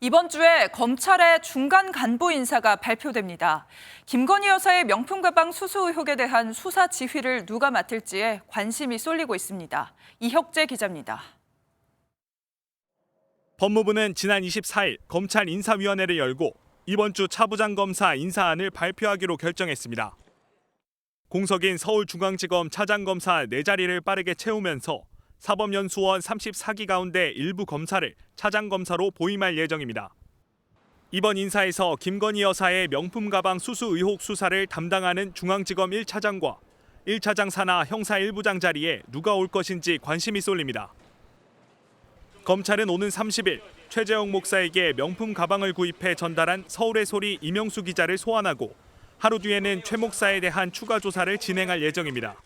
이번 주에 검찰의 중간 간부 인사가 발표됩니다. 김건희 여사의 명품 가방 수수 의혹에 대한 수사 지휘를 누가 맡을지에 관심이 쏠리고 있습니다. 이혁재 기자입니다. 법무부는 지난 24일 검찰 인사위원회를 열고 이번 주 차부장 검사 인사안을 발표하기로 결정했습니다. 공석인 서울중앙지검 차장검사 4자리를 빠르게 채우면서 사법연수원 34기 가운데 일부 검사를 차장검사로 보임할 예정입니다. 이번 인사에서 김건희 여사의 명품 가방 수수 의혹 수사를 담당하는 중앙지검 1차장과 1차장 산하 형사 1부장 자리에 누가 올 것인지 관심이 쏠립니다. 검찰은 오는 30일 최재형 목사에게 명품 가방을 구입해 전달한 서울의 소리 이명수 기자를 소환하고 하루 뒤에는 최 목사에 대한 추가 조사를 진행할 예정입니다.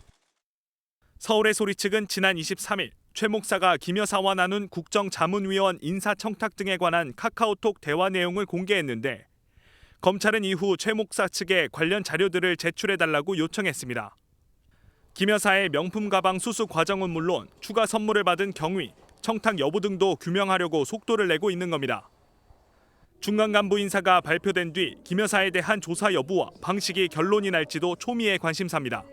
서울의 소리 측은 지난 23일 최 목사가 김 여사와 나눈 국정자문위원 인사청탁 등에 관한 카카오톡 대화 내용을 공개했는데 검찰은 이후 최 목사 측에 관련 자료들을 제출해달라고 요청했습니다. 김 여사의 명품 가방 수수 과정은 물론 추가 선물을 받은 경위, 청탁 여부 등도 규명하려고 속도를 내고 있는 겁니다. 중간 간부 인사가 발표된 뒤 김 여사에 대한 조사 여부와 방식이 결론이 날지도 초미의 관심사입니다.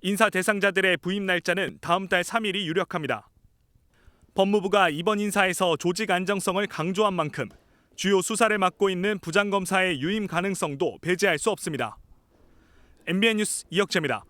인사 대상자들의 부임 날짜는 다음 달 3일이 유력합니다. 법무부가 이번 인사에서 조직 안정성을 강조한 만큼 주요 수사를 맡고 있는 부장검사의 유임 가능성도 배제할 수 없습니다. MBN 뉴스 이혁재입니다.